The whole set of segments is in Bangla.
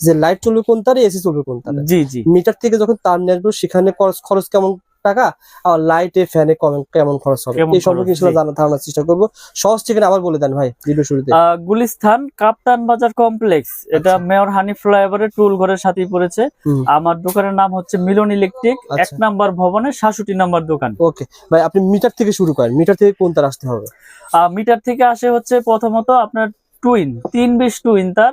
যে লাইট চলবে কোন তারে এসি চলবে কোন তারে। জি জি। মিটার থেকে যখন তার নিয়ে আসব সেখানে খরচ কেমন টাকা? আর লাইটে ফ্যানে কেমন কেমন খরচ হবে? এই সম্পর্কে খরচ, ইনশাল্লাহ জানার ধারণার চেষ্টা করব। সহজ ঠিকানা আবার বলে দেন ভাই ভিডিও শুরুতে। গুলিস্তান কাপ্তান বাজার কমপ্লেক্স এটা আচ্ছা। মেয়র হানি ফ্লাইওভারের টুল ঘরের সাথেই পড়েছে। আমার দোকানের নাম হচ্ছে মিলন ইলেকট্রিক। এক আচ্ছা। নাম্বার ভবনের সাতষট্টি নাম্বার দোকান। ওকে ভাই আপনি মিটার থেকে শুরু করেন। মিটার থেকে কোন তার আসতে হবে? মিটার থেকে আসে হচ্ছে প্রথমত আপনার টুইন তিন বিশ টুইন তার।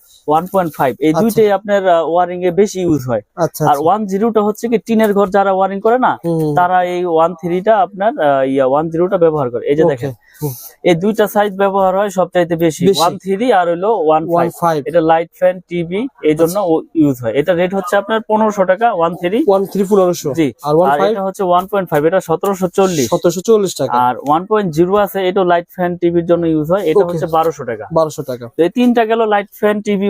1.5 এই ওয়ারিং ফ্যান টিভি এই জন্য ইউজ হয়। এটা রেট হচ্ছে আপনার টাকা আর এটা হচ্ছে 1.5 এটা 1740 1740 টাকা। আর 1.0 আছে এটা লাইট ফ্যান টিভির জন্য ইউজ হয়। এটা হচ্ছে টাকা। টাকা। এই তিনটা গেল লাইট ফ্যান টিভি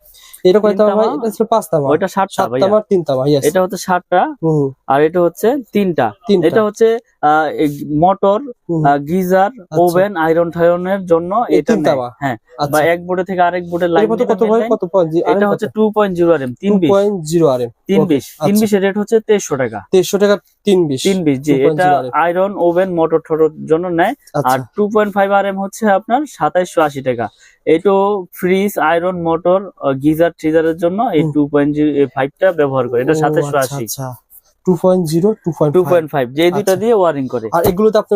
এটা কয় তামা? এটা ছিল পাঁচ তামা। ওইটা সাত তামা তিন তামা ইয়েস এটা হচ্ছে সাতটা। হুম হুম, আর এটা হচ্ছে তিনটা। তিনটা। এটা হচ্ছে মোটর গিজার ওভেন আয়রন টায়রনের জন্য আচ্ছা। এটা হ্যাঁ আচ্ছা। বা এক বোর্ডে থেকে আরেক বোর্ডে এর লাইন কত কত কত এটা হচ্ছে two point zero R M তিন পয়েন্ট জিরো আর তিন বিশ। তিন আচ্ছা। বিশের রেট হচ্ছে তেইশশো টাকা। তেইশশো টাকা তিন বিশ তিন বিশ জি এটা আয়রন ওভেন মোটর ঠোটোর জন্য নেয়। আচ্ছা। আর two point five R M হচ্ছে আপনার সাতাইশশো আশি টাকা। এইটো ফ্রিজ আয়রন মোটর গিজার ট্রিজারের জন্য এই টু পয়েন্ট ফাইভটা ব্যবহার করে। এটা সাতাইশশো আচ্ছা, আশি। Two point zero two point two point five যে দুটা আচ্ছা। দিয়ে ওয়ারিং করে। আর এগুলোতে আপনি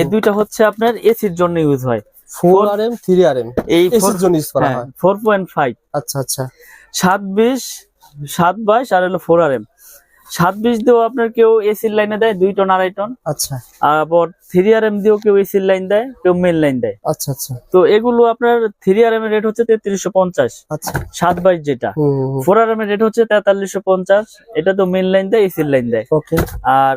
এই দুইটা হচ্ছে আপনার এসির জন্য ইউজ হয়। Four R M three R M এই এসির জন্য ইউজ করা হয় পয়েন্ট ফাইভ আচ্ছা আচ্ছা। সাত বিশ সাত বাইশ আর হলো ফোর আর এম সাত বিশ দিয়েও আপনার কেউ এসির লাইনে দেয় দুই টন আড়াই টন আচ্ছা। আবার আর এম দিয়েও কেউ এসির লাইন দেয় কেউ মেন লাইন দেয়। আচ্ছা আচ্ছা। তো এগুলো আপনার থ্রি আর এম এর রেট হচ্ছে তেত্রিশশো পঞ্চাশ। আচ্ছা। সাত বাইশ যেটা। হুম হুম, হুম। ফোর আর এর রেট হচ্ছে তেতাল্লিশশো পঞ্চাশ। এটা তো মেন লাইন দেয় এসির লাইন দেয়। ওকে আর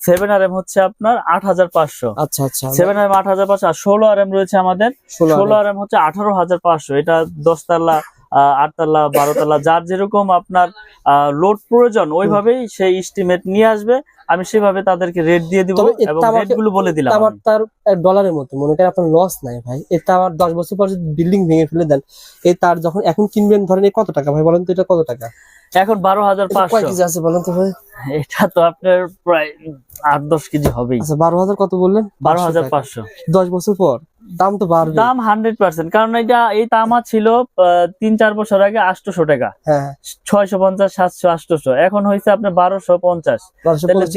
সেভেন আর এম হচ্ছে আপনার আট হাজার পাঁচশো। আচ্ছা আচ্ছা। সেভেন আর এম আট হাজার পাঁচশো আর ষোলো আর এম রয়েছে আমাদের। ষোলো আর এম হচ্ছে আঠারো হাজার পাঁচশো। এটা দশতলা আহ, আটতলা বারোতলা যার যেরকম আপনার লোড প্রয়োজন ওইভাবেই সেই ইস্টিমেট নিয়ে আসবে। আমি সেভাবে তাদেরকে রেট দিয়ে দিব এবং আমাকে- রেটগুলো বলে দিলাম আমার তার ডলারের মতো মনে করেন আপনার লস নাই ভাই। এটা আমার দশ বছর পর যদি বিল্ডিং ভেঙে ফেলে দেন এই তার যখন এখন কিনবেন ধরেন কত টাকা? ভাই বলেন তো এটা কত টাকা? এখন বারো হাজার এটা কয় পাঁচশো। কেজি আছে বলেন তো ভাই? এটা তো আপনার প্রায় আট দশ কেজি হবেই। আচ্ছা বারো হাজার কত বললেন? বারো হাজার টাকা। পাঁচশো। দশ বছর পর দাম তো বাড়বে। দাম হান্ড্রেড পার্সেন্ট কারণ এটা এই তামা ছিল আহ, তিন চার বছর আগে আটশোশো টাকা। হ্যাঁ ছয়শো পঞ্চাশ সাতশো আটশোশো এখন হয়েছে আপনার বারোশো পঞ্চাশ। বারোশো তাহলে পঞ্চাশ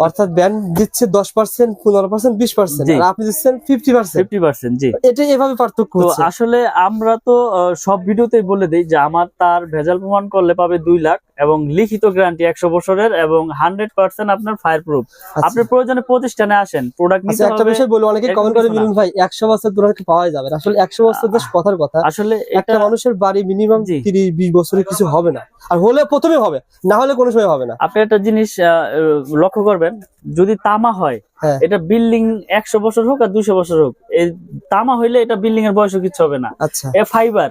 অর্থাৎ ব্যান্ড দিচ্ছে দশ পার্সেন্ট পনেরো পার্সেন্ট বিশ পার্সেন্ট আর আপনি দিচ্ছেন ফিফটি পার্সেন্ট ফিফটি পার্সেন্ট জি। এটা এভাবে পার্থক্য আসলে আমরা তো সব ভিডিওতেই বলে দিই যে আমার তার ভেজাল প্রমাণ করলে পাবে দুই লাখ। এবং লিখিত গ্যারান্টি একশো বছরের এবং হান্ড্রেড পার্সেন্ট আপনার ফায়ার প্রুফ আচ্ছা। আপনি প্রয়োজনে প্রতিষ্ঠানে আসেন প্রোডাক্ট আচ্ছা নিতে একটা বিষয় বলব অনেকে কমেন্ট করে কিছু ভাই একশো বছর দূরে পাওয়া যাবে আসলে একশো বছর বেশ কথার কথা। আসলে একটা মানুষের বাড়ি মিনিমাম। তিরিশ বিশ বছরের কিছু হবে না। আর হলে প্রথমে হবে না হলে কোনো সময় হবে না। আপনি একটা জিনিস লক্ষ্য করবেন যদি তামা হয় হ্যাঁ। এটা বিল্ডিং একশো বছর হোক আর দুইশো বছর হোক এই তামা হইলে এটা বিল্ডিং এর বয়সও কিছু হবে না। আচ্ছা। এ ফাইবার।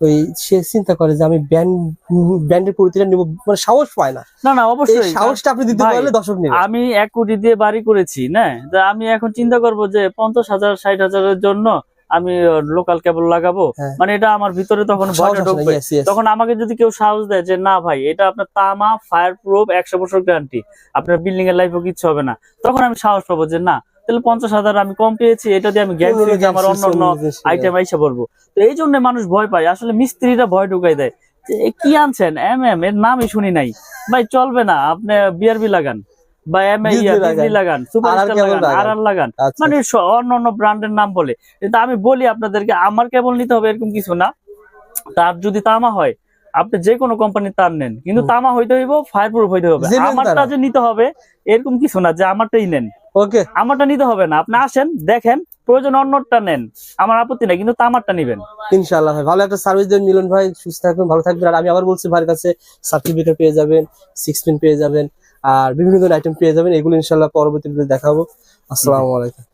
ওই সে চিন্তা করে যে আমি ব্যান্ড ব্যান্ডের পরিচয় নিব মানে সাহস পায় না। না না অবশ্যই। সাহসটা আপনি দিতে পারলে দর্শক নেবে। আমি এক কোটি দিয়ে বাড়ি করেছি না? আমি এখন চিন্তা করব যে পঞ্চাশ হাজার ষাট হাজারের জন্য আমি লোকাল কেবল লাগাবো। হ্যাঁ। মানে এটা আমার ভিতরে তখন ভয়টা ঢুকবে. তখন আমাকে যদি কেউ সাহস দেয় যে না ভাই এটা আপনার তামা ফায়ার প্রুফ একশো বছর গ্যারান্টি আপনার বিল্ডিং এর লাইফও কিচ্ছু হবে না। তখন আমি সাহস পাবো যে না তাহলে পঞ্চাশ হাজার আমি কম পেয়েছি এটা দিয়ে আমি অন্য আমার অন্য অন্য আইটেম আইসা পড়ব। তো এই জন্য মানুষ ভয় পায়। আসলে মিস্ত্রিরা ভয় ঢুকাই দেয়। কি আনছেন? এম এম এর নামই শুনি নাই। ভাই চলবে না। আপনি বিআরবি লাগান বা এম লাগান। আর আর লাগান আচ্ছা। মানে অন্য অন্য ব্র্যান্ডের নাম বলে। কিন্তু আমি বলি আপনাদেরকে আমার কেবল নিতে হবে এরকম কিছু না। তার যদি তামা হয় আপনি যে কোনো কোম্পানির তার নেন। কিন্তু তামা হইতে হইব ফায়ার প্রুফ হইতে হবে। আমারটা যে নিতে হবে এরকম কিছু না যে আমারটাই নেন। ওকে আমারটা নিতে হবে না। আপনি আসেন দেখেন প্রয়োজন অন্যটা নেন। আমার আপত্তি নাই কিন্তু তামারটা নিবেন। ইনশাআল্লাহ ভাই ভালো একটা সার্ভিস দেন মিলন ভাই সুস্থ থাকবেন ভালো থাকবেন। আর আমি আবার বলছি ভাইয়ের কাছে সার্টিফিকেট পেয়ে যাবেন সিক্স পেয়ে যাবেন আর বিভিন্ন ধরনের আইটেম পেয়ে যাবেন। এগুলো ইনশাআল্লাহ পরবর্তী দেখাবো। আসসালামু আলাইকুম।